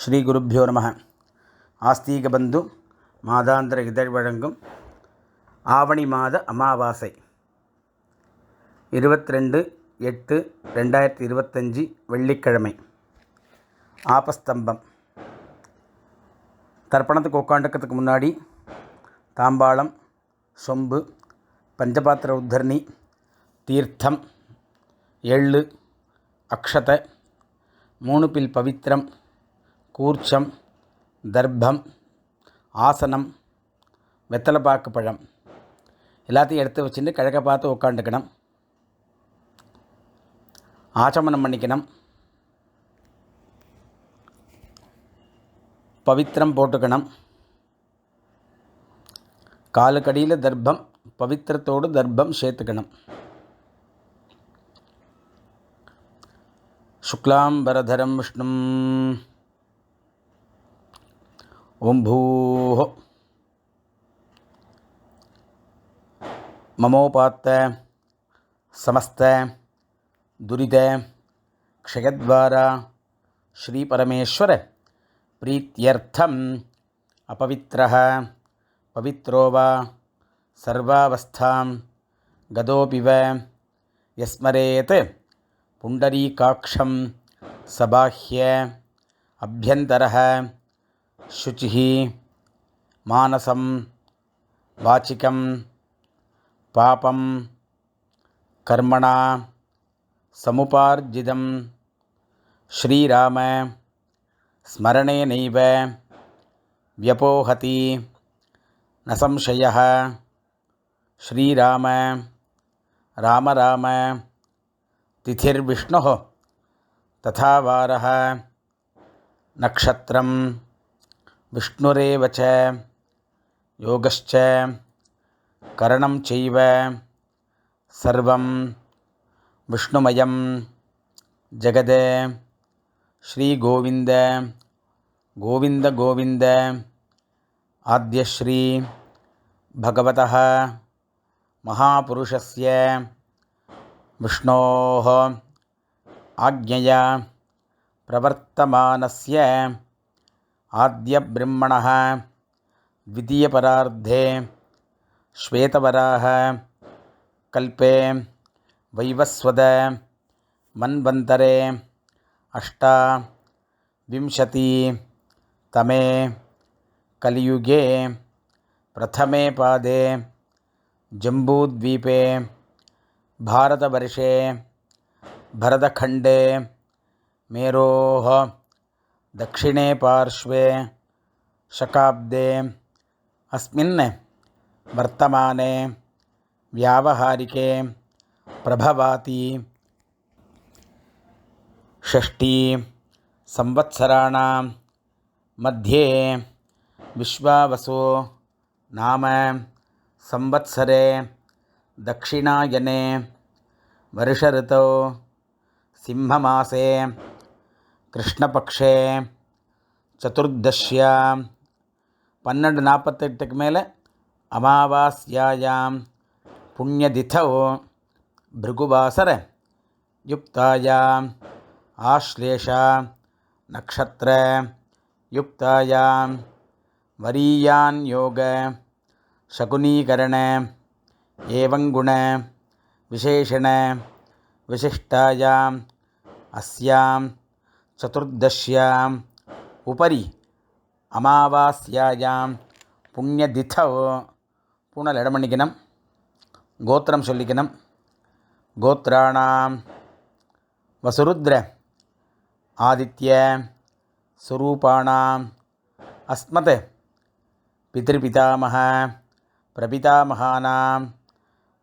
ஸ்ரீ குருப்பியோ நம. ஆஸ்தீகபந்து மாதாந்திர இதழ் வழங்கும் ஆவணி மாத அமாவாசை. இருபத்திரெண்டு எட்டு ரெண்டாயிரத்தி இருபத்தஞ்சி வெள்ளிக்கிழமை. ஆபஸ்தம்பம். தர்ப்பணத்துக்கு உட்காந்துக்கிறதுக்கு முன்னாடி தாம்பாளம் சொம்பு பஞ்சபாத்திர உத்தரணி தீர்த்தம் எள்ளு அக்ஷத மூணு பில் பவித்திரம் கூர்ச்சம் தர்ப்பம் ஆசனம் வெத்தலைப்பாக்கு பழம் எல்லாத்தையும் எடுத்து வச்சுட்டு கிழக்க பார்த்து உட்காந்துக்கணும் ஆச்சமனம் பண்ணிக்கணும் பவித்திரம் போட்டுக்கணும் காலுக்கடியில் தர்ப்பம் பவித்திரத்தோடு தர்ப்பம் சேர்த்துக்கணும் शुक्लाम्बरधरं विष्णुं ஓம் பூஹோ மமோபாத்த ಸಮಸ್ತ ದುರಿತ ಕ್ಷಯದ್ವಾರ ಶ್ರೀಪರಮೇಶ್ವರ ಪ್ರೀತ್ಯರ್ಥಂ ಅಪವಿತ್ರ ಪವಿತ್ರೋ ವಾ ಸರ್ವಾವಸ್ಥಾಂ ಗದೋಪಿವ ಯಸ್ಮರೇತ್ ಪುಂಡರೀಕಾಕ್ಷಂ ಸಬಾಹ್ಯ ಅಭ್ಯಂತರ शुचिः मानसं वाचिकं पापं कर्मणा समुपार्जितं श्रीराम स्मरणेनैव व्यपोहति न संशयः श्रीराम राम राम तिथिर्विष्णुः तथा वारः नक्षत्रं विष्णुरेव च योगश्च करणं चैव सर्वं विष्णुमयं जगद श्रीगोविन्द गोविन्द गोविन्द आद्यश्री भगवतः महापुरुषस्य विष्णोः आज्ञया प्रवर्तमानस्य आद्यब्रह्मणः द्वितीयपरार्धे श्वेतवराह कल्पे वैवस्वद मन्वन्तरे अष्टाविंशतितमे कलियुगे प्रथमे पादे जम्बूद्वीपे भारतवर्षे भरतखण्डे मेरोः दक्षिणे पार्श्वे शकाब्दे अस्मिन् वर्तमाने व्यावहारिके प्रभवाति षष्ठी संवत्सराणां मध्ये विश्वावसो नाम संवत्सरे दक्षिणायने वर्षऋतौ सिंहमासे கிருஷ்ணபக்ஷே சதுர்தஷ்யாம் பன்னெண்டு நாற்பத்தெட்டுக்கு மேலே அமாவாஸ்யாயாம் புண்ணியதிதோ பிருகுவாசர யுக்தாயாம் ஆஸ்லேஷா நக்ஷத்திர யுக்தாயாம் வரீயான் யோக சகுனீகரண ஏவங்குண விசேஷண விசிஷ்டாயாம் அஸ்யாம் चतुर्दश्याम् उपरि அமாவாஸ்யாயாம் புண்ணியதிதோ பூனல் இடம் பண்ணிக்கணும் கோத்திரம் சொல்லிக்கணும் கோத்ராணாம் வசுருத்ர ஆதித்ய சுரூபாணாம் அஸ்மத் பிதிருபிதாமக பிரபிதாமகானாம்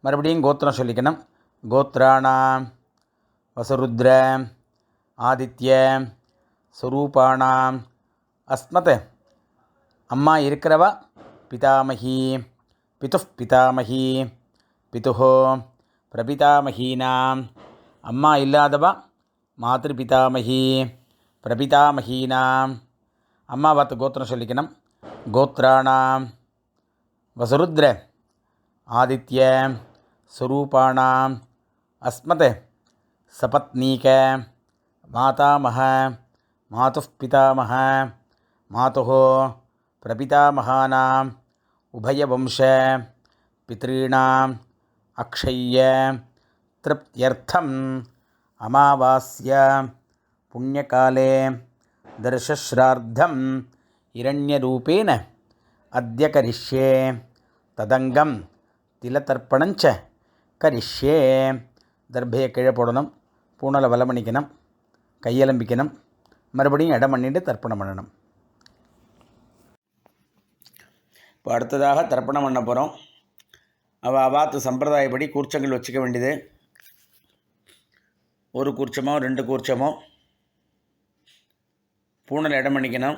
மறுபடியும் கோத்திரம் சொல்லிக்கணும் கோத்ராணாம் வசுருத்ர ஆதித்ய ஸ்வரூபாணாம் அஸ்மத். அம்மா இருக்கிறவா? பிதாமகி. பிது பிதாமகி. பிதுஹோ பிரபிதாமகீனாம். அம்மா இல்லாதவா? மாதிருபிதாமகி பிரபிதாமகீனாம். அம்மா பார்த்து கோத்திரம் சொல்லிக்கணும். கோத்திராணாம் வசுருத்ர. ஆதித்ய ஸ்வரூபாணாம் அஸ்மத். சபத்னீக மாதாமக மாதுः பிதாமக மாதுः பிரபிதாமகானாம் உபயவம்ச பித்ரீணாம் அக்ஷய்ய திருப்தியர்த்தம் அமாவாஸ்ய புண்ணியகாலே தர்ஷஸ்ரார்த்தம் இரண்யரூபேன அத்திய கரிஷ்யே ததங்கம் திலதர்ப்பணஞ்ச கரிஷ்யே தர்பையை கீழே போடணும் வலமணிக்கணும். கையலம்பிக்கணும். மறுபடியும் இடம் பண்ணிட்டு தர்ப்பணம் பண்ணணும். இப்போ அடுத்ததாக தர்ப்பணம் பண்ண போகிறோம் அவள் அவாத்து சம்பிரதாயப்படி கூர்ச்சங்கள் வச்சுக்க வேண்டியது. ஒரு கூர்ச்சமோ ரெண்டு கூர்ச்சமோ. பூனல் இடம் பண்ணிக்கணும்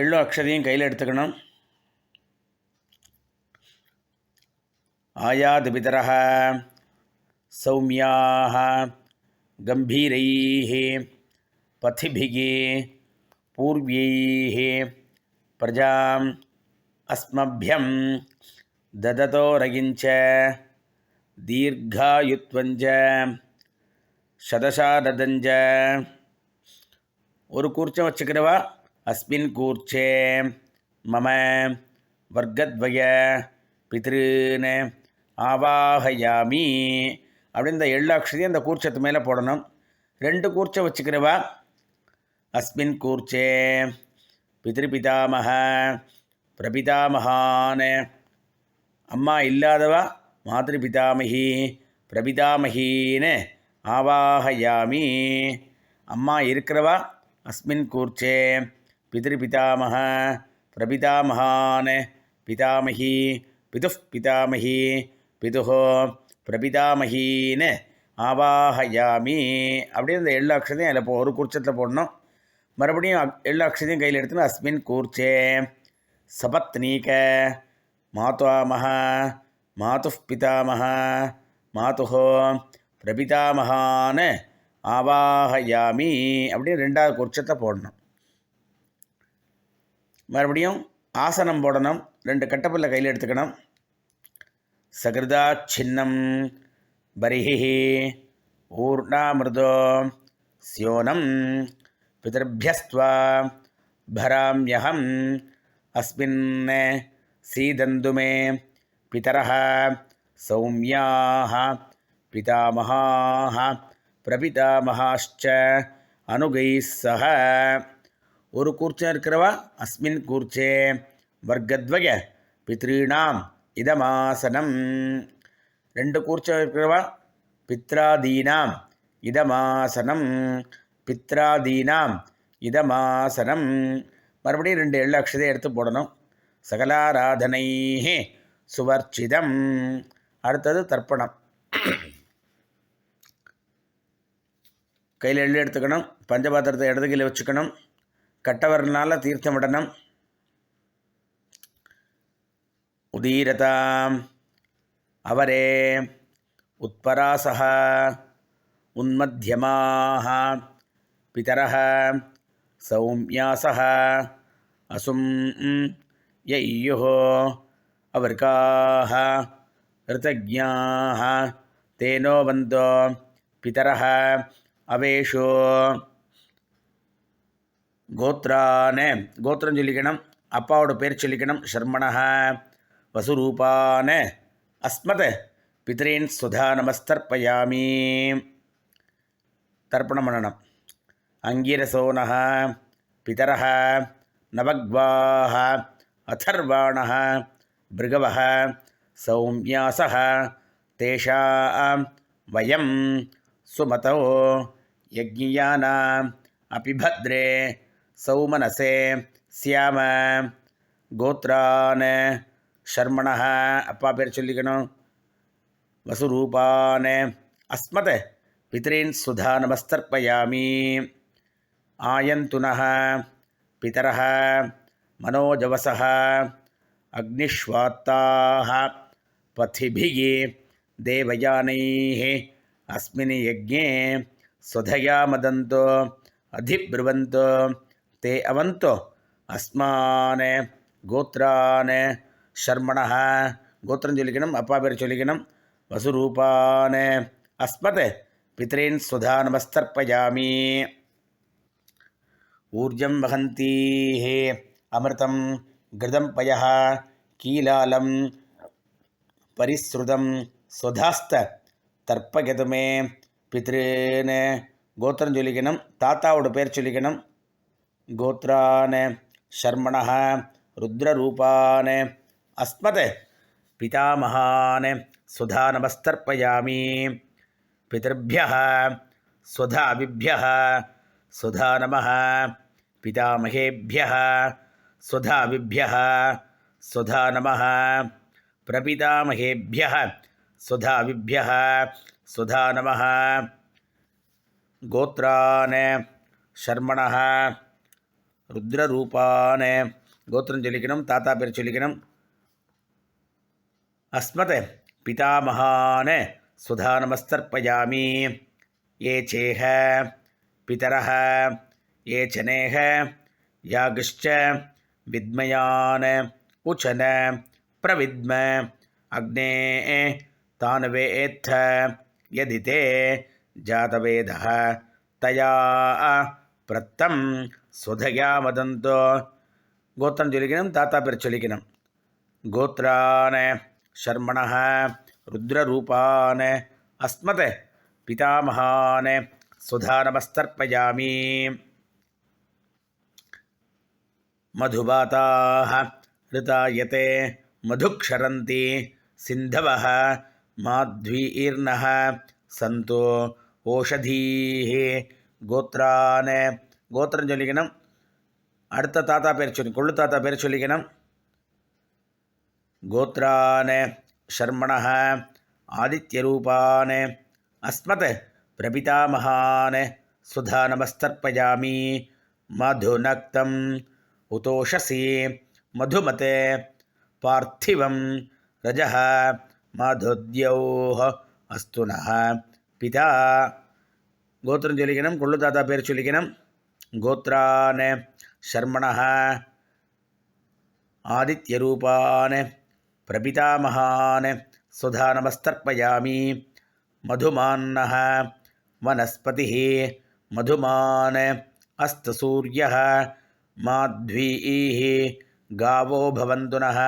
எள்ளு அக்ஷதையும் கையில் எடுத்துக்கணும். ஆயாது பிதரக சௌமியாக கம்பீரைः पथिभिः पूर्व्यैः प्रजाम् अस्मभ्यं ददतोरगिञ्च दीर्घायुत्वञ्च शतशाददञ्च ஒரு கூர்ச்சம் வச்சுக்கிறவா அஸ்மின் கூர்ச்சே மம வர்க்கத்வய பித்ருன்னு ஆவாகயாமி அப்படின்னு இந்த எள்ளு அந்த கூர்ச்சத்து மேலே போடணும். ரெண்டு கூர்ச்சை வச்சுக்கிறவா? அஸ்மின் கூர்ச்சே. பிதிருபிதாமக பிரபிதாமகான் அம்மா இல்லாதவா? மாதృபிதாமகி பிரபிதாமகின்னு ஆவாகயாமி. அம்மா இருக்கிறவா? அஸ்மின் கூர்ச்சே. பிதிருபிதாமக பிரபிதாமகான் பிதாமகி பிதுः பிதாமகி பிதுः பிரபிதாமகின்னு ஆவாகயாமி அப்படின்னு இந்த எள்ளு அக்ஷதையும் அதில் போ ஒரு கூர்ச்சத்தில் போடணும். மறுபடியும் அக்- எள்ளு அக்ஷதையும் கையில் எடுத்துன்னு அஸ்மின் கூர்ச்சே. சபத்னீக மாதாமக மாதுः பிதாமக மாதுஹோ பிரபிதாமகான்னு ஆவாகயாமி அப்படின்னு ரெண்டாவது கூர்ச்சத்தை போடணும். மறுபடியும் ஆசனம் போடணும். ரெண்டு கட்டப்பில்லை கையில் எடுத்துக்கணும். சகிருதா சின்னம் பரிஹி ஊர்ணாமிருதோ ஸ்யோனம் பிதர்பியஸ்த்வா भराम्यहम् अस्मिन् सीदन्तु मे पितरः सौम्याः पितामहाः प्रपितामहाश्च अनुगैः सह ஒரு கூர்ச்சம் இருக்கிறவா அஸ்மின் கூர்ச்சே வர்க்கத்வய பித்ருணாம் இதமாசனம். ரெண்டு கூர்ச்சம் இருக்கிறவா? பித்ராதீனாம். இதமாசனம். பித்ராதீனாம். இதமாசனம். மறுபடியும் ரெண்டு எள்ளு அக்ஷதை எடுத்து போடணும். சகலாராதனை சுவர்ச்சிதம். அடுத்தது தர்ப்பணம். கையில் எள்ளு எடுத்துக்கணும். பஞ்சபாத்திரத்தை இடது கையில் வச்சுக்கணும். கட்டவரனால தீர்த்தம் விடணும் உதீரதாம். அவரே உத்பராசக உன்மத்தியமாக பிதர சௌமியாசக அசும் யையோ அவர்காக ரிதஜாக தேனோ வந்தோ பிதர அவேஷோ. கோத்ரானே கோத்திரம் சொல்லிக்கணும் அப்பாவோட பேர் சொல்லிக்கணும் ஷர்மணா वसुरूपान् अस्मत्। पितॄन् स्वधा नमस्तर्पयामि। तर्पणमननम्। अङ्गिरसो नः पितरः नवग्वाः अथर्वाणः भृगवः सौम्यासः तेषां वयं सुमतौ यज्ञियानाम् अपि भद्रे सौमनसे स्याम गोत्रान् ஷர்மணः அப்பா பேர் சொல்லிக்கணும் வசுரூபான் அஸ்மத் பித்ரீன் சுதா நமஸ்தர்ப்பயாமி ஆயந்துனः பிதரः मनोजवसः अग्निष्वात्ताः पथिभिः देवयानैः अस्मिन् यज्ञे स्वधया मदन्तो अधिब्रुवन्तो ते अवन्तो अस्मान् गोत्रान् ஷர்மணா கோத்திரம் சொல்லிக்கணும் அப்பா பேர் சொல்லிக்கணும். வசுரூபான. அஸ்மத் பித்ரேன் சுதா நமஸ்தர்ப்பயாமி ஊர்ஜம் வகந்தி ஹே. அமிர்தம் கிருதம் பய கீலாலம் பரிஸ்ருதம் சுதாஸ்த. தர்ப்பகதுமே. பித்ருன்னு கோத்திரம் சொல்லிக்கணும் தாத்தாவோட பேர் சொல்லிக்கணும். கோத்ரான. ஷர்மணா ருத்ரரூபான. அஸ்மத் பிதாமகான் சுதா நமஸ்தர்ப்பயாமி பிதர்பியः स्वधाभिभ्यः सुधा नमः पितामहेभ्यः स्वधाभिभ्यः स्वधा नमः प्रपितामहेभ्यः स्वधाभिभ्यः स्वधा नमः गोत्रान् शर्मणः ருத்ரரூபான கோத்திரம் சொல்லிக்கணும் தாத்தா பேர் சொல்லிக்கணும் அஸ்மத் பிதாமகான் சுதா நமஸ்தர்ப்பயாமி ஏ சேக பிதர ஏ சனேக யாகுஷ்ச வித்மயான் உச்சன பிரவித்ம அக்னே தானவேத்த யதிதே ஜாதவேத தயா பிரத்தம் சுதயா வதந்தோ கோத்திரம் சொல்லிக்கணும் தாத்தா பேர் சொல்லிக்கணும் கோத்ரான ஷர்மணः ருத்ரரூபான் அஸ்மத் பிதாமகான் சுதா நமஸ்தர்ப்பயாமி मधुबाताः ऋतायते मधुक्षरन्ति सिन्धवः माध्वीर्नः सन्तो ஓஷதீஹ கோத்ரான கோத்திரம் சொல்லிக்கணும் அடுத்த தாத்தா பேர் சொல்லி கொள்ளு தாத்தா பேர் சொல்லிக்கணும் கோத்ரான ஷர்மணः ஆதித்யரூபான் அஸ்மத் பிரபிதாமகான் சுதா நமஸ்தர்ப்பயாமி மதுநக்தம் உதோஷசி மதுமதே பார்த்திவம் ரஜः மாதுத்யோः அஸ்து நः பிதா கோத்திரம் சொல்லிக்கணும் கொள்ளு தாத்தா பேர் சொல்லிக்கணும் கோத்ரான் ஷர்மணः प्रपितामहान् सुधानमस्तर्पयामि। मधुमान्नः वनस्पतिः मधुमान् अस्तु सूर्यः माध्वीः गावो भवन्तु नः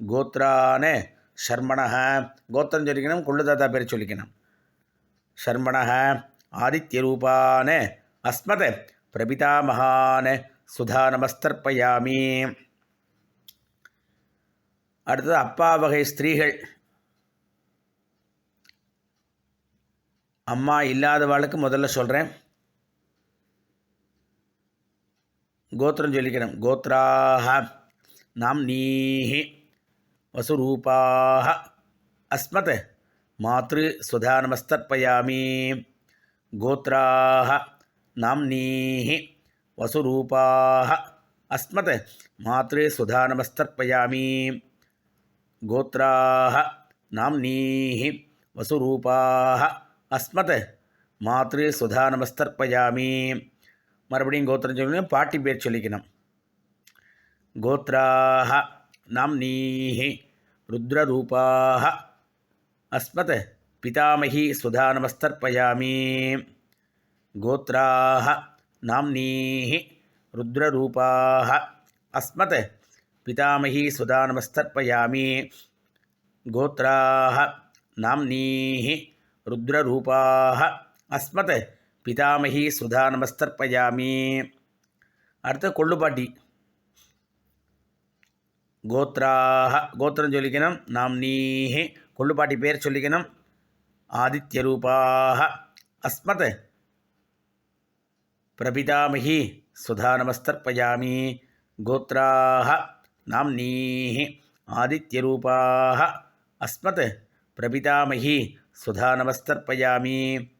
गोत्रान् शर्मणः गोत्रं चोलिकनं कुळुदाता पेर् चोलिकनं शर्मणः आदित्यरूपान् अस्मत् प्रपितामहान् सुधानमस्तर्पयामि। அடுத்தது அப்பா வகை ஸ்திரீகள். அம்மா இல்லாதவாளுக்கு முதல்ல சொல்கிறேன் கோத்திரம் சொல்லிக்கிறேன். கோத்ராக நாம் நீஹி வசுரூபாக அஸ்மத் மாத்ரு சுதா நமஸ்தர்ப்பயாமி கோத்ராக நாம் நீஹி வசுரூபாக அஸ்மத் மாத்ரு சுதா நமஸ்தர்ப்பயாமி கோத்ராக நாம் வசுரூபாக அஸ்மத் மாத்ரு சுதா நமஸ்தர்ப்பயாமி மறுபடியும் கோத்திரம் சொல்லணும் பாட்டி பேர் சொல்லிக்கணும். கோத்ராக நாம்னீஹி ருத்ரரூபாக அஸ்மத்। பிதாமகி சுதா நமஸ்தர்ப்பயாமி கோத்ராக நாம்னீஹி ருத்ரரூபாக அஸ்மத்। பிதாமகி சுதா நமஸ்தர்ப்பயாமி கோத்ராக நாம்னீஹி ருத்ரரூபாக அஸ்மத் பிதாமகி சுதா நமஸ்தர்ப்பயாமி அடுத்து கொள்ளுப்பாட்டி கோத்ராக கோத்திரம் சொல்லிக்கணும் நாம்னீஹி கொள்ளுப்பாட்டி பேர் சொல்லிக்கணும் ஆதித்யரூபாக அஸ்மத் பிரபிதாமகி சுதா நமஸ்தர்ப்பயாமி கோத்ராக நாம்னீஹி ஆதித்யரூபாக அஸ்மத் பிரபிதாமகி சுதா நமஸ்தர்ப்பயாமி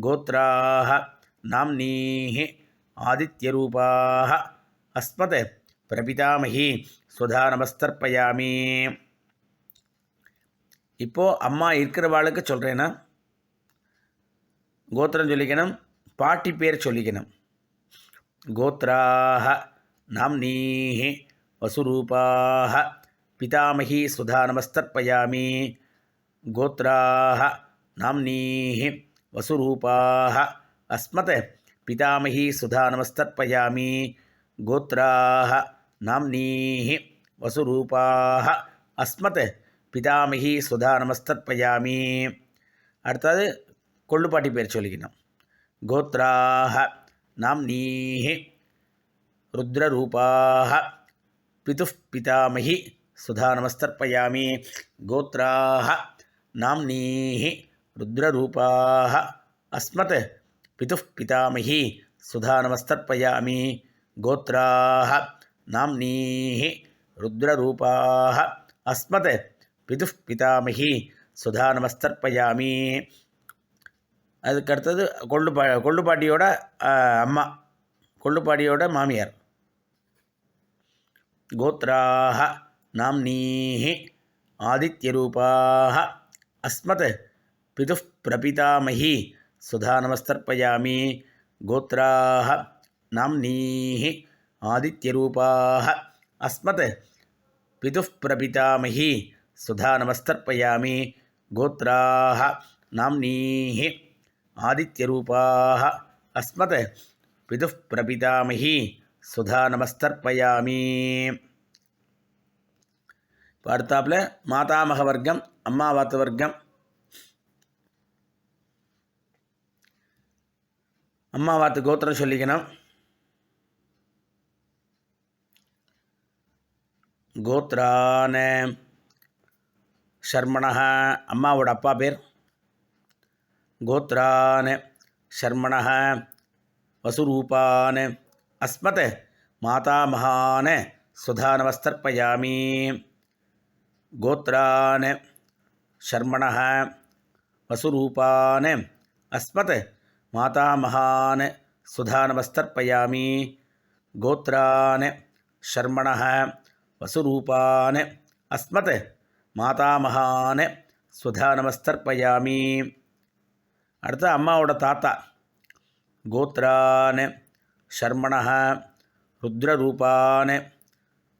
கோத்ராக நாம்னீஹி ஆதித்யரூபாக அஸ்மத் பிரபிதாமகி சுதா நமஸ்தர்ப்பயாமி இப்போது அம்மா இருக்கிறவாளுக்கு சொல்கிறேன்னா கோத்திரம் சொல்லிக்கணும் பாட்டி பேர் சொல்லிக்கணும். கோத்ராக நாம் நாம்னீஹி வசுரூபாக பிதாமகி சுதா நமஸ்தர்ப்பயாமி கோத்ராக நாம்னீஹி வசுரூபாக அஸ்மத் பிதாமகி சுதா நமஸ்தர்ப்பயாமி கோத்ராக நாம்னீஹி வசுரூபாக அஸ்மத் பிதாமகி சுதா நமஸ்தர்ப்பயாமி அடுத்தது கொள்ளுப்பாட்டி பேர் சொல்லிக்கணும். கோத்ராக நாம்னீஹி ருத்ரரூபாக பிதுப் பிதாமகி சுதா நமஸ்தர்ப்பயாமி கோத்ராக நாம்னீஹி ருத்ரரூபாக அஸ்மத் பிதுப் பிதாமகி சுதா நமஸ்தர்ப்பயாமி கோத்ராக நாம்னீஹி ருத்ரரூபாக அஸ்மத் பிதுப் பிதாமகி சுதா நமஸ்தர்ப்பயாமி அதுக்கடுத்தது கொள்ளுப்பா கொள்ளுப்பாட்டியோட அம்மா கொள்ளுப்பாட்டியோட மாமியார். கோத்ராக நாம்னீः ஆதித்யரூபாः அஸ்மத் பிதுः பிரபிதாமகி சுதா நமஸ்தர்ப்பயாமி கோத்ராக நாம்னீः ஆதித்யரூபாः அஸ்மத் பிதுः பிரபிதாமகி சுதா நமஸ்தர்ப்பயாமி கோத்ராக நாம்னீः ஆதித்யரூபாः அஸ்மத் பிதுः பிரபிதாமகி சுதா நமஸ்தர்ப்பயாமி பார்த்தாப்பில் மாதாமக வர்க்கம் அம்மாவாத்து வர்க்கம் அம்மாவாத்து கோத்திரம் சொல்லிக்கணும் கோத்ரான ஷர்மணா அம்மாவோட அப்பா பேர் கோத்ரான ஷர்மணா வசுரூபான अस्मत् मातामहान् सुधानमस्तर्पयामि गोत्रान् शर्मणः वसुरूपान् अस्मत् मातामहान् सुधानमस्तर्पयामि गोत्रान् शर्मणः वसुरूपान् अस्मत् மாதாமகான சுதா நமஸ்தர்ப்பயாமி அடுத்து அம்மாவோட தாத்தா கோத்ரான் ஷர்மணः ருத்ரரூபான்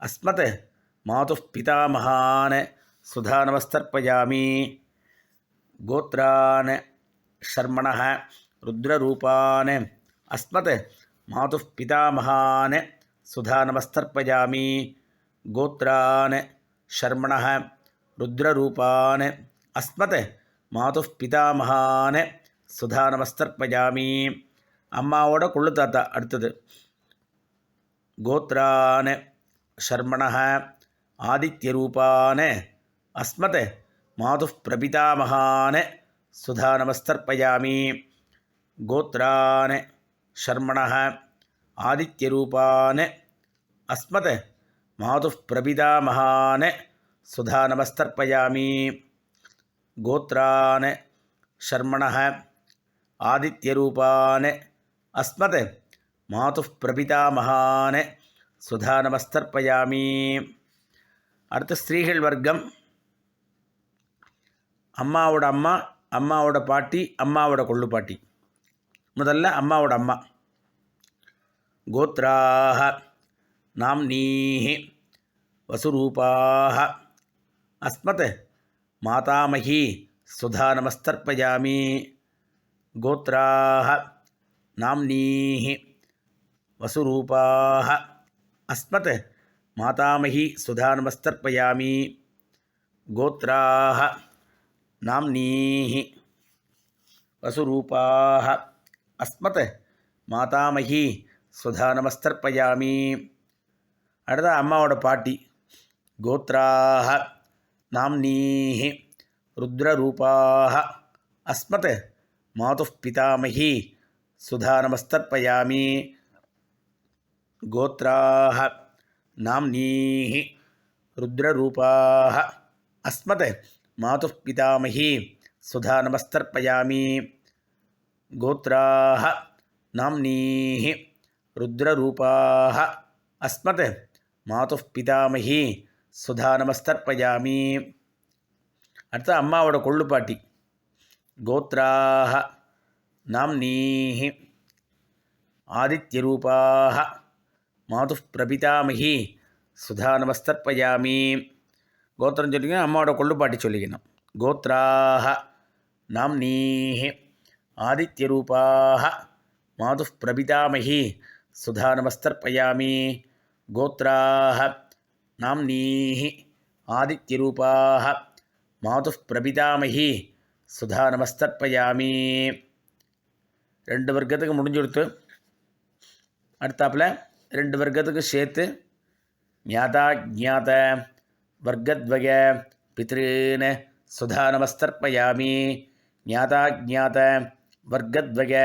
அஸ்மத் மாதுः பிதாமகான் சுதா நமஸ்தர்ப்பயாமி கோத்ரான் ஷர்மணः ருத்ரரூபான் அஸ்மத் மாதுः பிதாமகான் சுதா நமஸ்தர்ப்பயாமி கோத்ரான் ஷர்மணः ருத்ரரூபான் அஸ்மத் மாதுः பிதாமகான் சுதா நமஸ்தர்ப்பயாமி அம்மாவோட குள்ளு தாத்தா அடுத்தது. கோத்ரான் ஷர்மணः ஆதித்யரூபான் அஸ்மத் மாது பிரபிதாமகான சுதா நமஸ்தர்ப்பயாமி கோத்ரான் ஷர்மணः ஆதித்யரூபான் அஸ்மத் மாது பிரபிதாமகான சுதா நமஸ்தர்ப்பயாமி கோத்ரான் ஷர்மணः ஆதித்யரூபான் அஸ்மத் மாது பிரபிதாமகான் சுதா நமஸ்தர்ப்பயாமி அடுத்து ஸ்திரீகள் வர்க்கம் அம்மாவோட அம்மா அம்மாவோட பாட்டி அம்மாவோட கொள்ளு பாட்டி முதல்ல அம்மாவோட அம்மா கோத்ராக நாம்னீः வசுரூபாக அஸ்மத் மாதாமகி சுதா நமஸ்தர்ப்பயாமி கோத்ராக नाम्नीः वसुरूपाः अस्मत् मातामही सुधानमस्तर्पयामि गोत्राः नाम्नीः वसुरूपाः अस्मत् மாதாமகி சுதா நமஸ்தர்ப்பயாமி அடுத்த அம்மாவோட பாட்டி கோத்ராக நாம்னீः ருத்ரரூபாக அஸ்மத் மாதுः பிதாமகி சுதா நமஸ்தர்ப்பயாமி கோத்ராः நாம்னீः ருத்ரரூபாः அஸ்மத் மாதுः பிதாமகி சுதா நமஸ்தர்ப்பயாமி கோத்ராः நாம்னீः ருத்ரரூபாः அஸ்மத் மாதுः பிதாமகி சுதா நமஸ்தர்ப்பயாமி அடுத்து அம்மாவோட கொள்ளுப்பாட்டி கோத்ராக नाम्नीः आदित्यरूपाः। मातुः प्रपितामहि। सुधा नमस्तर्पयामि गोत्रं अम्मा अम्माडो चलिए चलिकिनम् गोत्राः नाम्नीः आदित्यरूपाः मातुः प्रपितामहि सुधा नमस्तर्पयामि गोत्रा नाम्नीः आदित्यरूपाः मातुः प्रपितामहि सुधा नमस्तर्पयामी ரெண்டு வர்க்கத்துக்கு முடிஞ்சுடுத்து அடுத்தாப்பில் ரெண்டு வர்க்கத்துக்கு சேர்த்து ஞாதா ஜாத வர்க்கத்வய பித்ருன் சுதா நமஸ்தர்ப்பயாமி ஞாதா ஜாத வர்க்கத்வய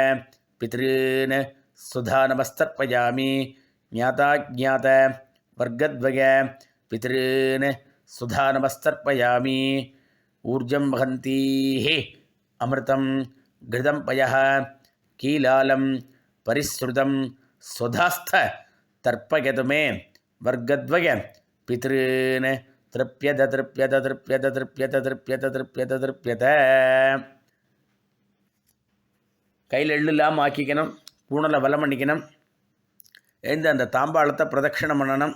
பித்ருன் சுதா நமஸ்தர்ப்பயாமி ஞாதா ஜாத வர்க்கத்வய பித்ருன் சுதா நமஸ்தர்ப்பயாமி ऊर्जं वहन्तीः अमृतं घृतं पयः கீலாலம் பரிஸ்ருதம் சுதாஸ்த தர்ப்பயதுமே வர்க்கத்வய பித்ருன்னு திருப்பியத திருப்பியத திருப்பியத திருப்பியத திருப்பியத திருப்பியத திருப்பியத கையில் எள்ளு இல்லாமல் ஆக்கிக்கணும் பூனலை வலம் பண்ணிக்கணும் எழுந்து அந்த தாம்பாளத்தை பிரதட்சிணம் பண்ணணும்.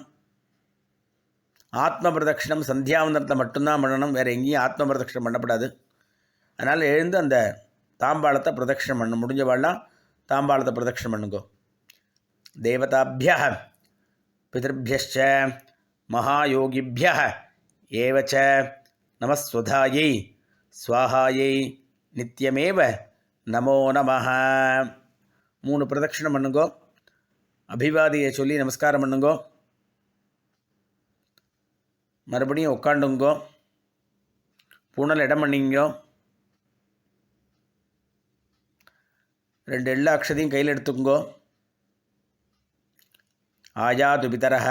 ஆத்ம பிரதட்சிணம் சந்தியாவந்தனத்தை மட்டும்தான் பண்ணணும் வேறு எங்கேயும் ஆத்ம பிரதட்சிணம் பண்ணப்படாது. அதனால் எழுந்து அந்த தாம்பாளத்தை பிரதட்சிணம் பண்ணும் முடிஞ்சவாள்லாம் தாம்பாளத்தை பிரதட்சிணம் பண்ணுங்கோ. தேவதாபிய பிதர்பியச்ச மகாயோகிபிய ஏவச்ச நமஸ்வதாயை ஸ்வாஹாயை நித்தியமேவ நமோ நம மூணு பிரதட்சிணம் பண்ணுங்கோ. அபிவாதியை சொல்லி நமஸ்காரம் பண்ணுங்கோ. மறுபடியும் உட்காண்டுங்கோ பூனல் இடம் பண்ணிங்கோ. ரெண்டு எல்லா அக்ஷதையும் கையில் எடுத்துங்கோ ஆயாது பிதரः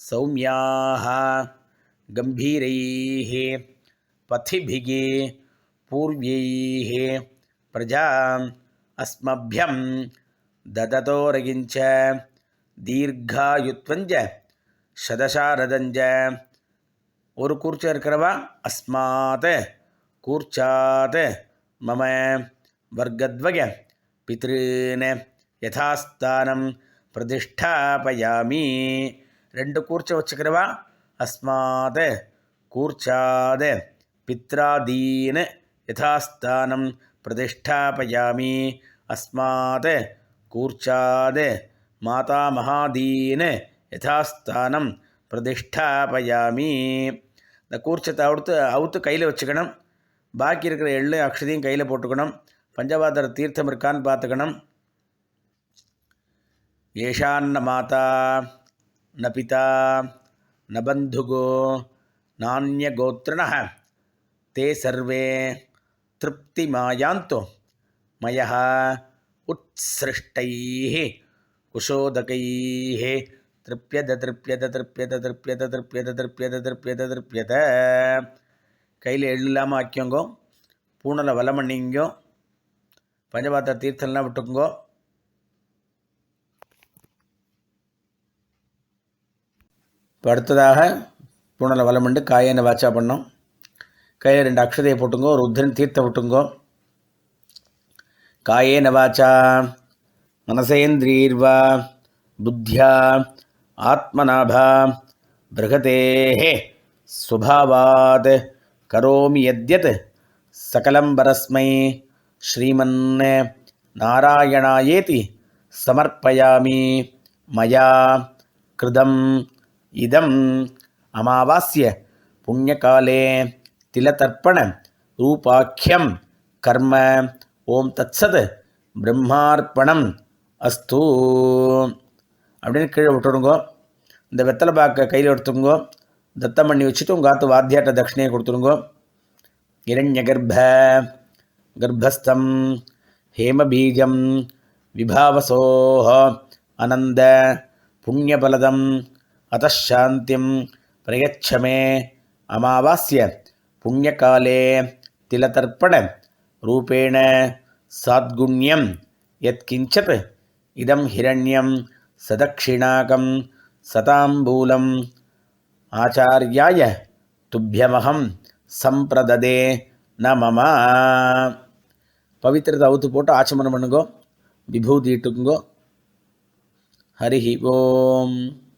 சௌமியாக கம்பீரைः पथिभिः पूर्व्यैः प्रजाम् अस्मभ्यं ददतोरगिञ्च दीर्घायुत्वञ्च சதசாரதஞ்ச ஒரு கூர்ச்சை இருக்கிறவா அஸ்மாத் கூர்ச்சாத் மம வர்க்கத்வய பித்ருன் யதாஸ்தானம் பிரதிஷ்டாபயாமி ரெண்டு கூர்ச்சை வச்சுக்கிறவா அஸ்மாத் கூர்ச்சாத் பித்ராதீன் யதாஸ்தானம் பிரதிஷ்டாபயாமி அஸ்மாத் கூர்ச்சாத் மாதாமகாதீன் யதாஸ்தானம் பிரதிஷ்டாபயாமி இந்த கூர்ச்சத்தை அவுத்து அவுத்து கையில் வச்சுக்கணும் பாக்கி இருக்கிற எள்ளு அக்ஷதையும் கையில் போட்டுக்கணும் பஞ்சபாதர தீர்த்தம் இருக்கான்னு பார்த்துக்கணும். ஏஷான்ன மாதா ந பிதா ந பந்துகோ நானிய நானியகோத்திரண தே சர்வே திருப்தி மாயாந்தோ. மயா உத்சிருஷ்டைः குஷோதகைः திருப்பியத திருப்பியத திருப்பியத திருப்பியத திருப்பியத திருப்பியத திருப்பியத திருப்பியத கையில் எள்ளு இல்லாமல் ஆக்கியோங்கோ பூனலை வலம் பண்ணிங்கோ பஞ்சபாத்திர தீர்த்தம்லாம் விட்டுக்குங்கோ. இப்போ அடுத்ததாக பூனலை வலமண்டு காயனை வாச்சா பண்ணோம். கையில் ரெண்டு அக்ஷதையை போட்டுங்கோ ருத்ரன் தீர்த்த விட்டுங்கோ காயேன வாச்சா மனசேந்திரீர்வா புத்தியா ஆத்மநாபா பிருகதேஹே சுபாவாத் கரோமி யத்யத் சகலம் பரஸ்மை. ஸ்ரீமன் நாராயணாயேதி சமர்ப்பயாமி. மயா கிருதம் இதம் அமாவாஸ்ய புண்ணியகாலே திலதர்ப்பண ரூபாக்கியம் கர்ம. ஓம் தத்சத் பிரம்மார்ப்பணம் அஸ்து. அப்படின்னு கீழே விட்டுடுங்கோ இந்த வெத்தலை பாக்கை கையில் எடுத்துருங்கோ தத்தம் பண்ணி வச்சுட்டு உங்கள் ஆத்து வாத்தியாட்ட தட்சிணையை கொடுத்துருங்கோ. இரண்ய கர்ப்ப गर्भस्थं हेमबीजं विभावसोः। अनन्द अतः शान्तिं प्रयच्छ मे। अमावास्य। पुण्यकाले। तिलतर्पणरूपेण साद्गुण्यं यत्किञ्चित्। इदं हिरण्यं सदक्षिणाकं सताम्बूलम्। आचार्याय। तुभ्यमहं सम्प्रददे। न मम பவித்திரத்தை அவுத்து போட்டு ஆச்சமனம் பண்ணுங்கோ. விபூதி இட்டுக்குங்கோ. ஹரி ஓம்.